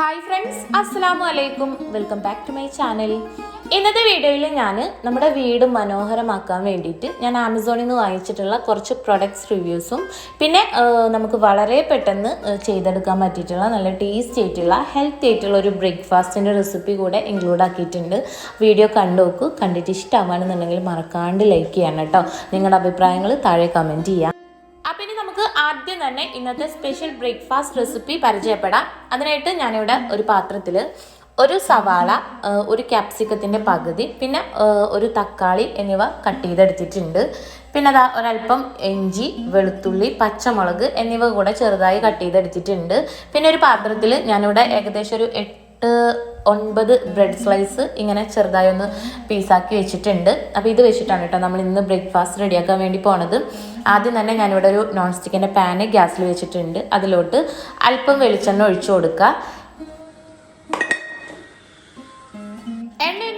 Hi friends അസ്സലാമു അലൈക്കും welcome back to my channel ഇന്നത്തെ വീഡിയോയിൽ ഞാൻ നമ്മുടെ വീട് മനോഹരമാക്കാൻ വേണ്ടിയിട്ട് ഞാൻ ആമസോണിൽ നിന്ന് വാങ്ങിച്ചിട്ടുള്ള കുറച്ച് പ്രൊഡക്ട്സ് റിവ്യൂസും പിന്നെ നമുക്ക് വളരെ പെട്ടെന്ന് ചെയ്തെടുക്കാൻ പറ്റിയിട്ടുള്ള നല്ല ടേസ്റ്റ് ആയിട്ടുള്ള ഹെൽത്തി ആയിട്ടുള്ള ഒരു ബ്രേക്ക്ഫാസ്റ്റിന്റെ റെസിപ്പി കൂടെ ഇൻക്ലൂഡ് ആക്കിയിട്ടുണ്ട്. വീഡിയോ കണ്ടു നോക്കൂ. കണ്ടിട്ട് ഇഷ്ടമാണെന്നുണ്ടെങ്കിൽ മറക്കാണ്ട് ലൈക്ക് ചെയ്യണം കേട്ടോ. നിങ്ങളുടെ അഭിപ്രായങ്ങൾ താഴെ കമന്റ് ചെയ്യാം. നമുക്ക് ആദ്യം തന്നെ ഇന്നത്തെ സ്പെഷ്യൽ ബ്രേക്ക്ഫാസ്റ്റ് റെസിപ്പി പരിചയപ്പെടാം. അതിനായിട്ട് ഞാനിവിടെ ഒരു പാത്രത്തിൽ ഒരു സവാള ഒരു ക്യാപ്സിക്കത്തിന്റെ പകുതി പിന്നെ ഒരു തക്കാളി എന്നിവ കട്ട് ചെയ്തെടുത്തിട്ടുണ്ട്. പിന്നെ അതാ ഒരല്പം ഇഞ്ചി വെളുത്തുള്ളി പച്ചമുളക് എന്നിവ കൂടെ ചെറുതായി കട്ട് ചെയ്തെടുത്തിട്ടുണ്ട്. പിന്നെ ഒരു പാത്രത്തിൽ ഞാനിവിടെ ഏകദേശം ഒരു എട്ട് ഒൻപത് ബ്രെഡ് സ്ലൈസ് ഇങ്ങനെ ചെറുതായി ഒന്ന് പീസാക്കി വെച്ചിട്ടുണ്ട്. അപ്പോൾ ഇത് വെച്ചിട്ടാണ് കേട്ടോ നമ്മൾ ഇന്ന് ബ്രേക്ക്ഫാസ്റ്റ് റെഡിയാക്കാൻ വേണ്ടി പോണത്. ആദ്യം തന്നെ ഞാനിവിടെ ഒരു നോൺ സ്റ്റിക്കിന്റെ പാന് ഗ്യാസിൽ വെച്ചിട്ടുണ്ട്. അതിലോട്ട് അല്പം വെളിച്ചെണ്ണ ഒഴിച്ചു കൊടുക്കുക.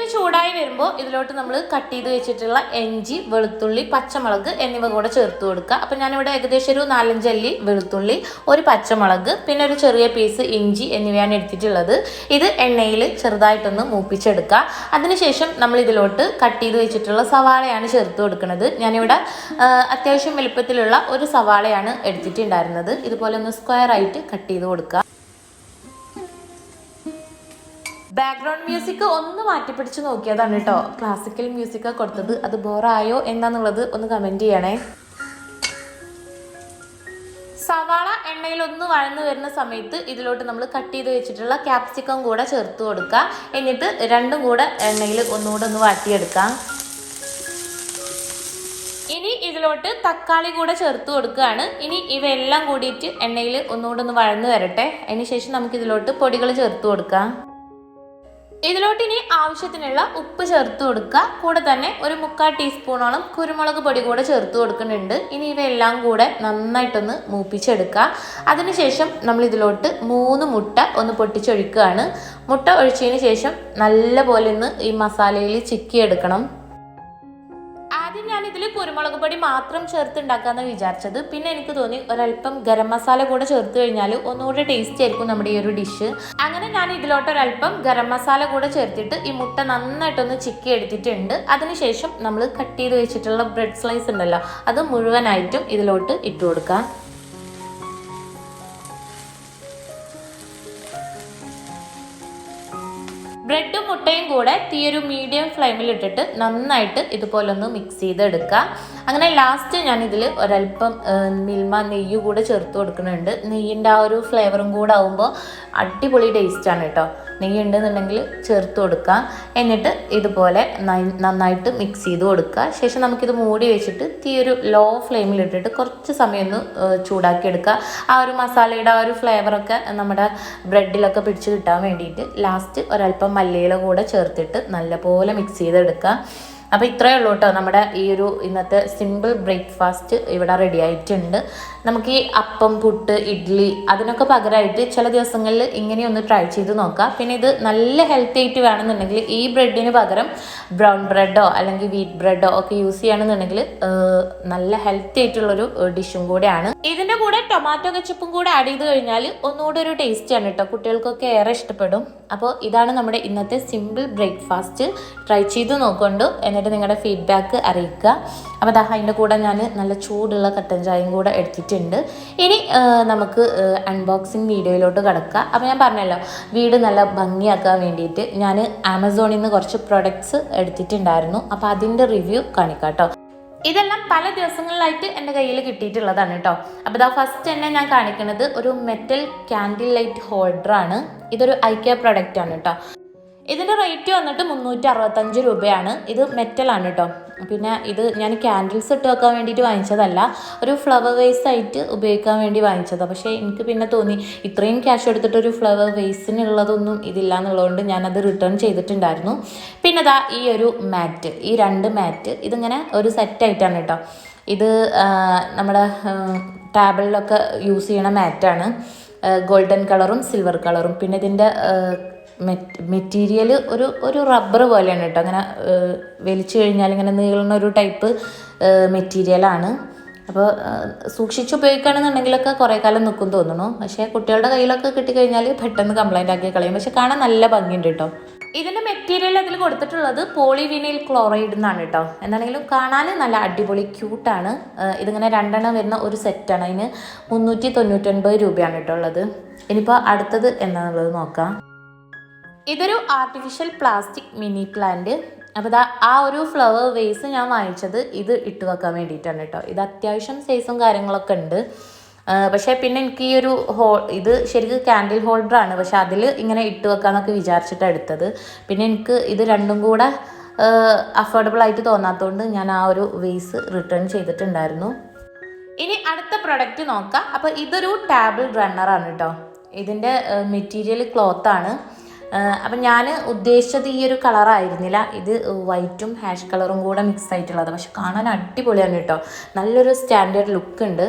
ഒന്ന് ചൂടായി വരുമ്പോൾ ഇതിലോട്ട് നമ്മൾ കട്ട് ചെയ്ത് വെച്ചിട്ടുള്ള ഇഞ്ചി വെളുത്തുള്ളി പച്ചമുളക് എന്നിവ കൂടെ ചേർത്ത് കൊടുക്കുക. അപ്പം ഞാനിവിടെ ഏകദേശം ഒരു നാലഞ്ചല്ലി വെളുത്തുള്ളി ഒരു പച്ചമുളക് പിന്നെ ഒരു ചെറിയ പീസ് ഇഞ്ചി എന്നിവയാണ് എടുത്തിട്ടുള്ളത്. ഇത് എണ്ണയിൽ ചെറുതായിട്ടൊന്ന് മൂപ്പിച്ചെടുക്കുക. അതിനുശേഷം നമ്മൾ ഇതിലോട്ട് കട്ട് ചെയ്ത് വെച്ചിട്ടുള്ള സവാളയാണ് ചേർത്ത് കൊടുക്കുന്നത്. ഞാനിവിടെ അത്യാവശ്യം വലുപ്പത്തിലുള്ള ഒരു സവാളയാണ് എടുത്തിട്ടുണ്ടായിരുന്നത്. ഇതുപോലെ ഒന്ന് സ്ക്വയർ ആയിട്ട് കട്ട് ചെയ്ത് കൊടുക്കുക. ബാക്ക്ഗ്രൗണ്ട് മ്യൂസിക് ഒന്ന് മാറ്റിപ്പിടിച്ച് നോക്കിയതാണ് കേട്ടോ. ക്ലാസിക്കൽ മ്യൂസിക് കൊടുത്തത്. അത് ബോറായോ എന്താന്നുള്ളത് ഒന്ന് കമന്റ് ചെയ്യണേ. സവാള എണ്ണയിൽ ഒന്ന് വഴന്നു വരുന്ന സമയത്ത് ഇതിലോട്ട് നമ്മൾ കട്ട് ചെയ്ത് വെച്ചിട്ടുള്ള ക്യാപ്സിക്കം കൂടെ ചേർത്ത് കൊടുക്കുക എന്നിട്ട് രണ്ടും കൂടെ എണ്ണയിൽ ഒന്നുകൂടെ ഒന്ന് വാട്ടിയെടുക്കാം. ഇനി ഇതിലോട്ട് തക്കാളി കൂടെ ചേർത്ത് കൊടുക്കുകയാണ്. ഇനി ഇവയെല്ലാം കൂടിയിട്ട് എണ്ണയിൽ ഒന്നുകൂടെ ഒന്ന് വഴന്നു വരട്ടെ. അതിനുശേഷം നമുക്ക് ഇതിലോട്ട് പൊടികൾ ചേർത്ത് കൊടുക്കാം. ഇതിലോട്ട് ഇനി ആവശ്യത്തിനുള്ള ഉപ്പ് ചേർത്ത് കൊടുക്കുക. കൂടെ തന്നെ ഒരു മുക്കാൽ ടീസ്പൂണോളം കുരുമുളക് പൊടി കൂടെ ചേർത്ത് കൊടുക്കുന്നുണ്ട്. ഇനി ഇവയെല്ലാം കൂടെ നന്നായിട്ടൊന്ന് മൂപ്പിച്ചെടുക്കുക. അതിനുശേഷം നമ്മൾ ഇതിലോട്ട് മൂന്ന് മുട്ട ഒന്ന് പൊട്ടിച്ചൊഴിക്കുകയാണ്. മുട്ട ഒഴിച്ചതിന് ശേഷം നല്ലപോലെ ഒന്ന് ഈ മസാലയിൽ ചിക്കിയെടുക്കണം. ഇതിൽ കുരുമുളക് പൊടി മാത്രം ചേർത്ത് ഉണ്ടാക്കാന്ന് വിചാരിച്ചത്. പിന്നെ എനിക്ക് തോന്നി ഒരല്പം ഗരം മസാല കൂടെ ചേർത്ത് കഴിഞ്ഞാൽ ഒന്നുകൂടെ ടേസ്റ്റ് ആയിരിക്കും നമ്മുടെ ഈ ഒരു ഡിഷ് അങ്ങനെ ഞാൻ ഇതിലോട്ട് ഒരല്പം ഗരം മസാല കൂടെ ചേർത്തിട്ട് ഈ മുട്ട നന്നായിട്ടൊന്ന് ചിക്കി എടുത്തിട്ടുണ്ട്. അതിനുശേഷം നമ്മൾ കട്ട് ചെയ്ത് വെച്ചിട്ടുള്ള ബ്രെഡ് സ്ലൈസ് ഉണ്ടല്ലോ അത് മുഴുവനായിട്ടും ഇതിലോട്ട് ഇട്ട് കൊടുക്കാം. മുട്ടയും കൂടെ തീ ഒരു മീഡിയം ഫ്ലെയിമിൽ ഇട്ടിട്ട് നന്നായിട്ട് ഇതുപോലൊന്ന് മിക്സ് ചെയ്തെടുക്കുക അങ്ങനെ ലാസ്റ്റ് ഞാൻ ഇതിൽ ഒരല്പം മിൽമ നെയ്യ് കൂടെ ചേർത്ത് കൊടുക്കുന്നുണ്ട്. നെയ്യിന്റെ ആ ഒരു ഫ്ലേവറും കൂടെ ആകുമ്പോൾ അടിപൊളി ടേസ്റ്റാണ് കേട്ടോ നെയ്യ് ഉണ്ടെന്നുണ്ടെങ്കിൽ ചേർത്ത് കൊടുക്കുക എന്നിട്ട് ഇതുപോലെ നന്നായിട്ട് മിക്സ് ചെയ്ത് കൊടുക്കുക. ശേഷം നമുക്കിത് മൂടി വെച്ചിട്ട് തീ ഒരു ലോ ഫ്ലെയിമിൽ ഇട്ടിട്ട് കുറച്ച് സമയം ഒന്ന് ചൂടാക്കി എടുക്കുക. ആ ഒരു മസാലയുടെ ആ ഒരു ഫ്ലേവറൊക്കെ നമ്മുടെ ബ്രെഡിലൊക്കെ പിടിച്ച് കിട്ടാൻ വേണ്ടിയിട്ട് ലാസ്റ്റ് ഒരല്പം മല്ലിയില കൂടെ ചേർത്തിട്ട് നല്ലപോലെ മിക്സ് ചെയ്തെടുക്കുക. അപ്പോൾ ഇത്രയേ ഉള്ളൂ കേട്ടോ നമ്മുടെ ഈ ഒരു ഇന്നത്തെ സിമ്പിൾ ബ്രേക്ക്ഫാസ്റ്റ് ഇവിടെ റെഡി ആയിട്ടുണ്ട്. നമുക്ക് ഈ അപ്പം പുട്ട് ഇഡ്ഡലി അതിനൊക്കെ പകരമായിട്ട് ചില ദിവസങ്ങളിൽ ഇങ്ങനെ ഒന്ന് ട്രൈ ചെയ്ത് നോക്കാം. പിന്നെ ഇത് നല്ല ഹെൽത്തി ആയിട്ട് വേണമെന്നുണ്ടെങ്കിൽ ഈ ബ്രെഡിന് പകരം ബ്രൗൺ ബ്രെഡോ അല്ലെങ്കിൽ വീറ്റ് ബ്രെഡോ ഒക്കെ യൂസ് ചെയ്യുകയാണെന്നുണ്ടെങ്കിൽ നല്ല ഹെൽത്തി ആയിട്ടുള്ളൊരു ഡിഷും കൂടെയാണ്. ഇതിന്റെ കൂടെ ടൊമാറ്റോ കച്ചപ്പും കൂടെ ആഡ് ചെയ്ത് കഴിഞ്ഞാൽ ഒന്നുകൂടെ ഒരു ടേസ്റ്റാണ് കേട്ടോ കുട്ടികൾക്കൊക്കെ ഏറെ ഇഷ്ടപ്പെടും. അപ്പോൾ ഇതാണ് നമ്മുടെ ഇന്നത്തെ സിമ്പിൾ ബ്രേക്ക്ഫാസ്റ്റ് ട്രൈ ചെയ്ത് നോക്കൊണ്ടു. എന്നിട്ട് നിങ്ങളുടെ ഫീഡ്ബാക്ക് അറിയിക്കുക. അപ്പോൾ ദാ അതിന്റെ കൂടെ ഞാൻ നല്ല ചൂടുള്ള കട്ടൻ ചായയും കൂടെ എടുത്തിട്ടുണ്ട് ഇനി നമുക്ക് അൺബോക്സിങ് വീഡിയോയിലോട്ട് കിടക്കാം. അപ്പോൾ ഞാൻ പറഞ്ഞല്ലോ വീട് നല്ല ഭംഗിയാക്കാൻ വേണ്ടിയിട്ട് ഞാൻ ആമസോണിൽ നിന്ന് കുറച്ച് പ്രൊഡക്ട്സ് എടുത്തിട്ടുണ്ടായിരുന്നു. അപ്പോൾ അതിന്റെ റിവ്യൂ കാണിക്കാം കേട്ടോ. ഇതെല്ലാം പല ദിവസങ്ങളിലായിട്ട് എന്റെ കയ്യിൽ കിട്ടിയിട്ടുള്ളതാണ് കേട്ടോ. അപ്പോൾ ഇതാ ഫസ്റ്റ് തന്നെ ഞാൻ കാണിക്കുന്നത് ഒരു മെറ്റൽ ക്യാൻഡിൽ ലൈറ്റ് ഹോൾഡറാണ് ഇതൊരു ഐക്യ പ്രൊഡക്റ്റ് ആണ് കേട്ടോ. ഇതിന്റെ റേറ്റ് വന്നിട്ട് മുന്നൂറ്റി അറുപത്തഞ്ച് രൂപയാണ്. ഇത് മെറ്റലാണ് കേട്ടോ. പിന്നെ ഇത് ഞാൻ ക്യാൻഡിൽസ് ഇട്ട് വെക്കാൻ വേണ്ടിയിട്ട് വാങ്ങിച്ചതല്ല ഒരു ഫ്ലവർ വേസ് ആയിട്ട് ഉപയോഗിക്കാൻ വേണ്ടി വാങ്ങിച്ചതാണ് പക്ഷേ എനിക്ക് പിന്നെ തോന്നി ഇത്രയും ക്യാഷ് എടുത്തിട്ട് ഒരു ഫ്ലവർ വേസിനുള്ളതൊന്നും ഇതില്ല എന്നുള്ളതുകൊണ്ട് ഞാനത് റിട്ടേൺ ചെയ്തിട്ടുണ്ടായിരുന്നു. പിന്നെ ദാ ഈ ഒരു മാറ്റ് ഈ രണ്ട് മാറ്റ് ഇതിങ്ങനെ ഒരു സെറ്റായിട്ടാണ് കേട്ടോ. ഇത് നമ്മുടെ ടാബിളിലൊക്കെ യൂസ് ചെയ്യണ മാറ്റാണ് ഗോൾഡൻ കളറും സിൽവർ കളറും പിന്നെ ഇതിന്റെ മെറ്റീരിയൽ ഒരു ഒരു റബ്ബർ പോലെയാണ് കേട്ടോ അങ്ങനെ വലിച്ചു കഴിഞ്ഞാൽ ഇങ്ങനെ നീളുന്ന ഒരു ടൈപ്പ് മെറ്റീരിയലാണ് അപ്പോൾ സൂക്ഷിച്ച് ഉപയോഗിക്കുകയാണെന്നുണ്ടെങ്കിലൊക്കെ കുറേ കാലം നിൽക്കും തോന്നുന്നു. പക്ഷേ കുട്ടികളുടെ കയ്യിലൊക്കെ കിട്ടിക്കഴിഞ്ഞാൽ പെട്ടെന്ന് കംപ്ലൈന്റ് ആക്കി കളയും. പക്ഷെ കാണാൻ നല്ല ഭംഗിയുണ്ട് കേട്ടോ ഇതിന്റെ മെറ്റീരിയൽ അതിൽ കൊടുത്തിട്ടുള്ളത് പോളിവിനൈൽ ക്ലോറൈഡ് എന്നാണ് കേട്ടോ എന്താണെങ്കിലും കാണാൻ നല്ല അടിപൊളി ക്യൂട്ടാണ് ഇതിങ്ങനെ രണ്ടെണ്ണം വരുന്ന ഒരു സെറ്റാണ് അതിന് മുന്നൂറ്റി തൊണ്ണൂറ്റൊൻപത് രൂപയാണ് കേട്ടോ ഉള്ളത്. ഇനിയിപ്പോൾ അടുത്തത് എന്താണെന്നുള്ളത് നോക്കാം. ഇതൊരു ആർട്ടിഫിഷ്യൽ പ്ലാസ്റ്റിക് മിനി പ്ലാന്റ് അപ്പോൾ ആ ഒരു ഫ്ലവർ വേസ് ഞാൻ വാങ്ങിച്ചത് ഇത് ഇട്ട് വെക്കാൻ വേണ്ടിയിട്ടാണ് കേട്ടോ. ഇത് അത്യാവശ്യം സൈസും കാര്യങ്ങളൊക്കെ ഉണ്ട്. പക്ഷേ പിന്നെ എനിക്ക് ഈ ഒരു ഹോൾ ഇത് ശരിക്കും ക്യാൻഡിൽ ഹോൾഡറാണ് പക്ഷെ അതിൽ ഇങ്ങനെ ഇട്ട് വെക്കാമെന്നൊക്കെ വിചാരിച്ചിട്ടാണ് എടുത്തത്. പിന്നെ എനിക്ക് ഇത് രണ്ടും കൂടെ അഫോർഡബിൾ ആയിട്ട് തോന്നാത്തതുകൊണ്ട് ഞാൻ ആ ഒരു വേസ് റിട്ടേൺ ചെയ്തിട്ടുണ്ടായിരുന്നു. ഇനി അടുത്ത പ്രൊഡക്റ്റ് നോക്കാം. അപ്പോൾ ഇതൊരു ടാബിൾ റണ്ണറാണ് കേട്ടോ. ഇതിന്റെ മെറ്റീരിയൽ ക്ലോത്താണ് ആണ്. അപ്പം ഞാൻ ഉദ്ദേശിച്ചത് ഈ ഒരു കളറായിരുന്നില്ല ഇത് വൈറ്റും ഹാഷ് കളറും കൂടെ മിക്സ് ആയിട്ടുള്ളത്. പക്ഷെ കാണാൻ അടിപൊളിയാണ് കേട്ടോ. നല്ലൊരു സ്റ്റാൻഡേർഡ് ലുക്ക് ഉണ്ട്.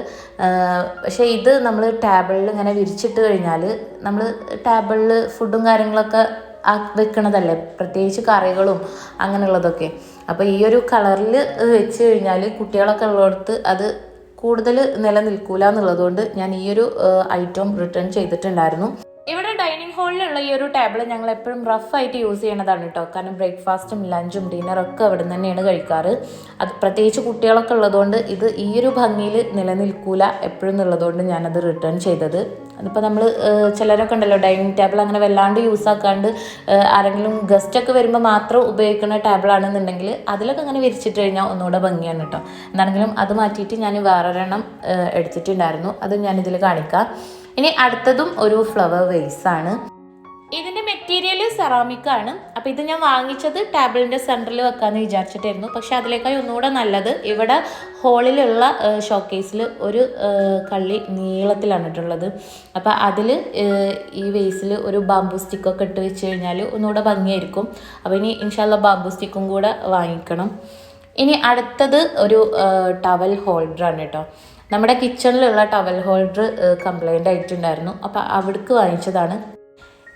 പക്ഷേ ഇത് നമ്മൾ ടേബിളിൽ ഇങ്ങനെ വിരിച്ചിട്ട് കഴിഞ്ഞാൽ നമ്മൾ ടേബിളിൽ ഫുഡും കാര്യങ്ങളൊക്കെ ആ വെക്കണതല്ലേ? പ്രത്യേകിച്ച് കറികളും അങ്ങനെയുള്ളതൊക്കെ. അപ്പോൾ ഈ ഒരു കളറിൽ വെച്ച് കഴിഞ്ഞാൽ കുട്ടികളൊക്കെ ഉള്ളിടത്ത് അത് കൂടുതൽ നിലനിൽക്കൂല എന്നുള്ളതുകൊണ്ട് ഞാൻ ഈ ഒരു ഐറ്റം റിട്ടേൺ ചെയ്തിട്ടുണ്ടായിരുന്നു. ഇവിടെ ഡൈനിങ് ഹാളിലുള്ള ഈ ഒരു ടേബിൾ ഞങ്ങൾ എപ്പോഴും റഫ് ആയിട്ട് യൂസ് ചെയ്യണതാണ് കേട്ടോ കാരണം ബ്രേക്ക്ഫാസ്റ്റും ലഞ്ചും ഡിന്നറും ഒക്കെ അവിടെ നിന്ന് തന്നെയാണ് കഴിക്കാറ്. അത് പ്രത്യേകിച്ച് കുട്ടികളൊക്കെ ഉള്ളതുകൊണ്ട് ഇത് ഈ ഒരു ഭംഗിയിൽ നിലനിൽക്കൂല. എപ്പോഴും എന്നുള്ളതുകൊണ്ട് ഞാനത് റിട്ടേൺ ചെയ്തത്. അതിപ്പോൾ നമ്മൾ ചിലരൊക്കെ ഉണ്ടല്ലോ ഡൈനിങ് ടേബിൾ അങ്ങനെ വല്ലാണ്ട് യൂസ് ആക്കാണ്ട് ആരെങ്കിലും ഗസ്റ്റൊക്കെ വരുമ്പോൾ മാത്രം ഉപയോഗിക്കുന്ന ടേബിളാണെന്നുണ്ടെങ്കിൽ അതിലൊക്കെ അങ്ങനെ വിരിച്ചിട്ട് കഴിഞ്ഞാൽ ഒന്നുകൂടെ ഭംഗിയാണ് കേട്ടോ എന്താണെങ്കിലും അത് മാറ്റിയിട്ട് ഞാൻ വേറൊരെണ്ണം എടുത്തിട്ടുണ്ടായിരുന്നു. അത് ഞാനിതിൽ കാണിക്കാം. ഇനി അടുത്തതും ഒരു ഫ്ലവർ വേസ് ആണ്. ഇതിന്റെ മെറ്റീരിയൽ സെറാമിക് ആണ്. അപ്പോൾ ഇത് ഞാൻ വാങ്ങിച്ചത് ടേബിളിന്റെ സെന്ററിൽ വെക്കാന്ന് വിചാരിച്ചിട്ടായിരുന്നു. പക്ഷെ അതിലേക്കായി ഒന്നുകൂടെ നല്ലത് ഇവിടെ ഹോളിലുള്ള ഷോക്കേസിൽ ഒരു കള്ളി നീളത്തിലാണ് ഇട്ടുള്ളത് അപ്പോൾ അതിൽ ഈ വേസിൽ ഒരു ബാംബു സ്റ്റിക്കൊക്കെ ഇട്ട് വെച്ച് കഴിഞ്ഞാൽ ഒന്നുകൂടെ ഭംഗിയായിരിക്കും. അപ്പോൾ ഇനി ഇൻഷാല്ല ബാംബു സ്റ്റിക്കും കൂടെ വാങ്ങിക്കണം. ഇനി അടുത്തത് ഒരു ടവൽ ഹോൾഡർ ആണ് കേട്ടോ. നമ്മുടെ കിച്ചണിലുള്ള ടവൽ ഹോൾഡർ കംപ്ലൈന്റ് ആയിട്ടുണ്ടായിരുന്നു. അപ്പോൾ അവിടേക്ക് വാങ്ങിച്ചതാണ്.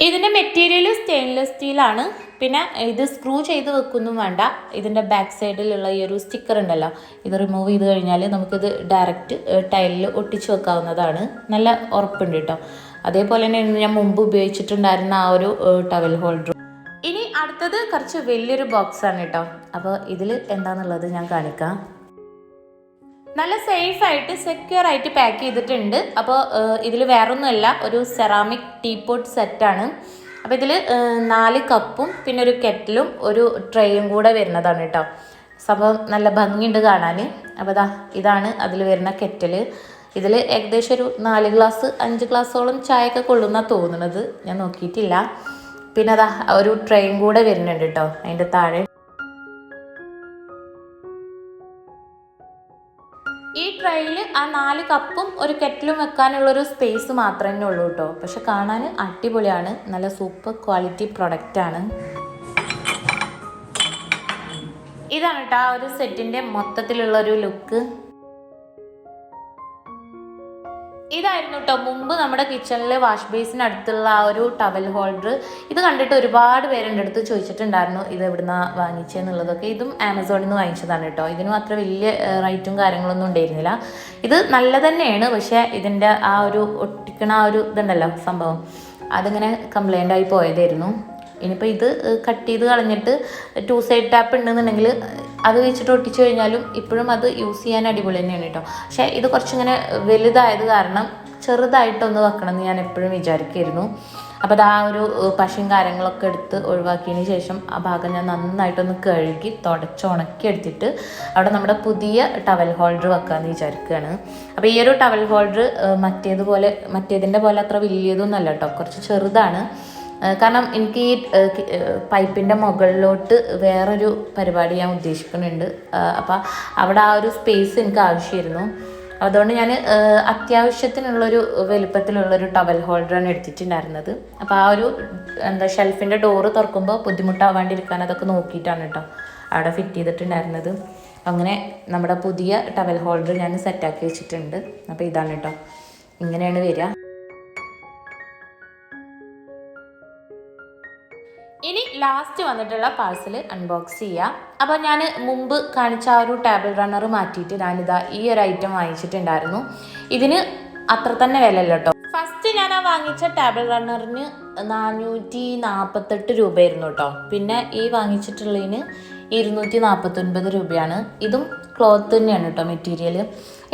ഇതിന്റെ മെറ്റീരിയൽ സ്റ്റെയിൻലെസ് സ്റ്റീലാണ് പിന്നെ ഇത് സ്ക്രൂ ചെയ്ത് വെക്കൊന്നും വേണ്ട. ഇതിന്റെ ബാക്ക് സൈഡിലുള്ള ഈ ഒരു സ്റ്റിക്കർ ഉണ്ടല്ലോ ഇത് റിമൂവ് ചെയ്ത് കഴിഞ്ഞാൽ നമുക്കിത് ഡയറക്റ്റ് ടൈലിൽ ഒട്ടിച്ച് വെക്കാവുന്നതാണ്. നല്ല ഉറപ്പുണ്ട് കേട്ടോ അതേപോലെ തന്നെ ഞാൻ മുമ്പ് ഉപയോഗിച്ചിട്ടുണ്ടായിരുന്ന ആ ഒരു ടവൽ ഹോൾഡർ ഇനി അടുത്തത് കുറച്ച് വലിയൊരു ബോക്സാണ് കേട്ടോ അപ്പോൾ ഇതിൽ എന്താണെന്നുള്ളത് ഞാൻ കാണിക്കാം. നല്ല സേഫ് ആയിട്ട് സെക്യൂർ ആയിട്ട് പാക്ക് ചെയ്തിട്ടുണ്ട്. അപ്പോൾ ഇതിൽ വേറൊന്നുമല്ല ഒരു സെറാമിക് ടീപോട്ട് സെറ്റാണ് അപ്പോൾ ഇതിൽ നാല് കപ്പും പിന്നെ ഒരു കെറ്റിലും ഒരു ട്രേയും കൂടെ വരുന്നതാണ് കേട്ടോ സംഭവം നല്ല ഭംഗിയുണ്ട് കാണാൻ അപ്പോൾ ദാ ഇതാണ് അതിൽ വരുന്ന കെറ്റിൽ ഇതിൽ ഏകദേശം ഒരു നാല് ഗ്ലാസ് അഞ്ച് ഗ്ലാസ്സോളം ചായയൊക്കെ കൊള്ളുന്ന തോന്നുന്നത്. ഞാൻ നോക്കിയിട്ടില്ല. പിന്നെ അതാ ഒരു ട്രെയിൻ കൂടെ വരുന്നുണ്ട് കേട്ടോ അതിന്റെ താഴെ. ഈ ആ നാല് കപ്പും ഒരു കെറ്റിലും വെക്കാനുള്ള ഒരു സ്പേസ് മാത്രമേ ഉള്ളൂ കേട്ടോ പക്ഷെ കാണാൻ അടിപൊളിയാണ്. നല്ല സൂപ്പർ ക്വാളിറ്റി പ്രൊഡക്റ്റ് ആണ്. ഇതാണ് കേട്ടോ ആ ഒരു സെറ്റിന്റെ മൊത്തത്തിലുള്ള ഒരു ലുക്ക് ഇതായിരുന്നു കേട്ടോ മുമ്പ് നമ്മുടെ കിച്ചണിൽ വാഷ് ബേസിന് അടുത്തുള്ള ആ ഒരു ടവൽ ഹോൾഡർ ഇത് കണ്ടിട്ട് ഒരുപാട് പേരെന്റെ അടുത്ത് ചോദിച്ചിട്ടുണ്ടായിരുന്നു ഇത് എവിടുന്ന വാങ്ങിച്ചെന്നുള്ളതൊക്കെ ഇതും ആമസോണിൽ നിന്ന് വാങ്ങിച്ചതാണ് കേട്ടോ ഇതിനും അത്ര വലിയ റൈറ്റും കാര്യങ്ങളൊന്നും ഉണ്ടായിരുന്നില്ല. ഇത് നല്ല തന്നെയാണ് പക്ഷേ ഇതിന്റെ ആ ഒരു ഒട്ടിക്കണ ആ ഒരു ഇതുണ്ടല്ലോ സംഭവം. അതിങ്ങനെ കംപ്ലൈന്റ് ആയി പോയതായിരുന്നു. ഇനിയിപ്പോൾ ഇത് കട്ട് ചെയ്ത് കളഞ്ഞിട്ട് ടു സൈഡ് ടാപ്പ് ഉണ്ടെന്നുണ്ടെങ്കിൽ അത് വെച്ചിട്ട് ഒട്ടിച്ചു കഴിഞ്ഞാലും ഇപ്പോഴും അത് യൂസ് ചെയ്യാൻ അടിപൊളി തന്നെയാണ് കേട്ടോ. പക്ഷേ ഇത് കുറച്ചിങ്ങനെ വലുതായത് കാരണം ചെറുതായിട്ടൊന്ന് വെക്കണം എന്ന് ഞാൻ എപ്പോഴും വിചാരിക്കുമായിരുന്നു അപ്പോൾ അത് ആ ഒരു പശയും കാര്യങ്ങളൊക്കെ എടുത്ത് ഒഴിവാക്കിയതിന് ശേഷം ആ ഭാഗം ഞാൻ നന്നായിട്ടൊന്ന് കഴുകി തുടച്ച് ഉണക്കി എടുത്തിട്ട് അവിടെ നമ്മുടെ പുതിയ ടവൽ ഹോൾഡർ വെക്കാമെന്ന് വിചാരിക്കുകയാണ്. അപ്പോൾ ഈ ഒരു ടവൽ ഹോൾഡർ മറ്റേതുപോലെ മറ്റേതിന്റെ പോലെ അത്ര വലിയതൊന്നും അല്ല കേട്ടോ. കുറച്ച് ചെറുതാണ്. കാരണം എനിക്ക് ഈ പൈപ്പിന്റെ മുകളിലോട്ട് വേറൊരു പരിപാടി ഞാൻ ഉദ്ദേശിക്കുന്നുണ്ട്. അപ്പോൾ അവിടെ ആ ഒരു സ്പേസ് എനിക്ക് ആവശ്യമായിരുന്നു. അതുകൊണ്ട് ഞാൻ അത്യാവശ്യത്തിനുള്ളൊരു വലുപ്പത്തിലുള്ളൊരു ടവൽ ഹോൾഡറാണ് എടുത്തിട്ടുണ്ടായിരുന്നത്. അപ്പോൾ ആ ഒരു എന്താ ഷെൽഫിന്റെ ഡോറ് തുറക്കുമ്പോൾ ബുദ്ധിമുട്ടാവാണ്ടിരിക്കാൻ അതൊക്കെ നോക്കിയിട്ടാണ് കേട്ടോ അവിടെ ഫിറ്റ് ചെയ്തിട്ടുണ്ടായിരുന്നത്. അങ്ങനെ നമ്മുടെ പുതിയ ടവൽ ഹോൾഡർ ഞാൻ സെറ്റാക്കി വെച്ചിട്ടുണ്ട്. അപ്പോൾ ഇതാണ് കേട്ടോ ഇങ്ങനെയാണ് വരിക. ലാസ്റ്റ് വന്നിട്ടുള്ള പാഴ്സൽ അൺബോക്സ് ചെയ്യാം. അപ്പോൾ ഞാൻ മുമ്പ് കാണിച്ച ആ ഒരു ടേബിൾ റണ്ണർ മാറ്റിയിട്ട് ഞാനിതാ ഈ ഒരു ഐറ്റം വാങ്ങിച്ചിട്ടുണ്ടായിരുന്നു. ഇതിന് അത്ര തന്നെ വില അല്ല കേട്ടോ ഫസ്റ്റ് ഞാൻ ആ വാങ്ങിച്ച ടേബിൾ റണ്ണറിന് നാനൂറ്റി നാൽപ്പത്തെട്ട് രൂപയായിരുന്നു കേട്ടോ പിന്നെ ഈ വാങ്ങിച്ചിട്ടുള്ളതിന് ഇരുന്നൂറ്റി നാൽപ്പത്തൊൻപത് രൂപയാണ്. ഇതും ക്ലോത്ത് തന്നെയാണ് കേട്ടോ മെറ്റീരിയൽ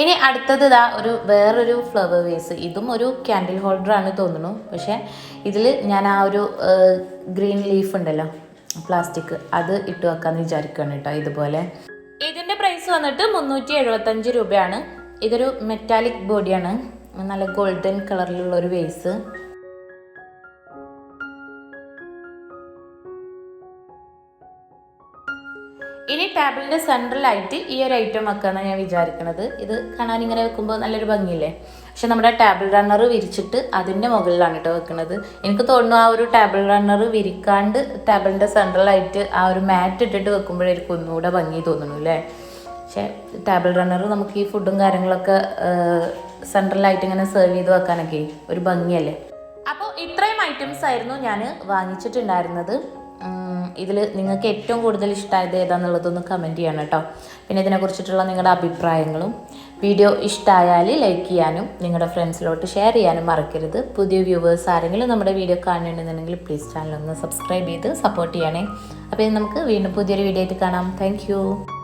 ഇനി അടുത്തത് ഇതാ ഒരു വേറൊരു ഫ്ലവർ വേസ് ഇതും ഒരു ക്യാൻഡിൽ ഹോൾഡറാണ് തോന്നുന്നു. പക്ഷേ ഇതിൽ ഞാൻ ആ ഒരു ഗ്രീൻ ലീഫ് ഉണ്ടല്ലോ പ്ലാസ്റ്റിക് അത് ഇട്ട് വെക്കാമെന്ന് വിചാരിക്കുകയാണ് കേട്ടോ ഇതുപോലെ. ഇതിന്റെ പ്രൈസ് വന്നിട്ട് മുന്നൂറ്റി എഴുപത്തഞ്ച് രൂപയാണ്. ഇതൊരു മെറ്റാലിക് ബോഡിയാണ് നല്ല ഗോൾഡൻ കളറിലുള്ള ഒരു വേസ് ടേബിളിന്റെ സെൻട്രലായിട്ട് ഈ ഒരു ഐറ്റം വെക്കാമെന്നാണ് ഞാൻ വിചാരിക്കുന്നത് ഇത് കാണാൻ ഇങ്ങനെ വെക്കുമ്പോൾ നല്ലൊരു ഭംഗിയില്ലേ? പക്ഷെ നമ്മുടെ ടേബിൾ റണ്ണർ വിരിച്ചിട്ട് അതിന്റെ മുകളിലാണ് കേട്ടോ വെക്കുന്നത് എനിക്ക് തോന്നുന്നു ആ ഒരു ടേബിൾ റണ്ണർ വിരിക്കാണ്ട് ടേബിളിന്റെ സെൻട്രലായിട്ട് ആ ഒരു മാറ്റ് ഇട്ടിട്ട് വെക്കുമ്പോഴായിരിക്കും ഒന്നുകൂടെ ഭംഗി തോന്നുന്നു അല്ലേ പക്ഷേ ടേബിൾ റണ്ണർ നമുക്ക് ഈ ഫുഡും കാര്യങ്ങളൊക്കെ സെൻട്രലായിട്ട് ഇങ്ങനെ സെർവ് ചെയ്ത് വെക്കാനൊക്കെ ഒരു ഭംഗിയല്ലേ? അപ്പോൾ ഇത്രയും ഐറ്റംസ് ആയിരുന്നു ഞാൻ വാങ്ങിച്ചിട്ടുണ്ടായിരുന്നത്. ഇതിൽ നിങ്ങൾക്ക് ഏറ്റവും കൂടുതൽ ഇഷ്ടമായത് ഏതാണെന്നുള്ളതൊന്ന് കമന്റ് ചെയ്യണം കേട്ടോ. പിന്നെ ഇതിനെക്കുറിച്ചിട്ടുള്ള നിങ്ങളുടെ അഭിപ്രായങ്ങളും വീഡിയോ ഇഷ്ടമായാൽ ലൈക്ക് ചെയ്യാനും നിങ്ങളുടെ ഫ്രണ്ട്സിലോട്ട് ഷെയർ ചെയ്യാനും മറക്കരുത്. പുതിയ വ്യൂവേഴ്സ് ആരെങ്കിലും നമ്മുടെ വീഡിയോ കാണുന്നുണ്ടെന്നുണ്ടെങ്കിൽ പ്ലീസ് ചാനൽ ഒന്ന് സബ്സ്ക്രൈബ് ചെയ്ത് സപ്പോർട്ട് ചെയ്യണേ. അപ്പോൾ നമുക്ക് വീണ്ടും പുതിയൊരു വീഡിയോ ആയിട്ട് കാണാം. താങ്ക്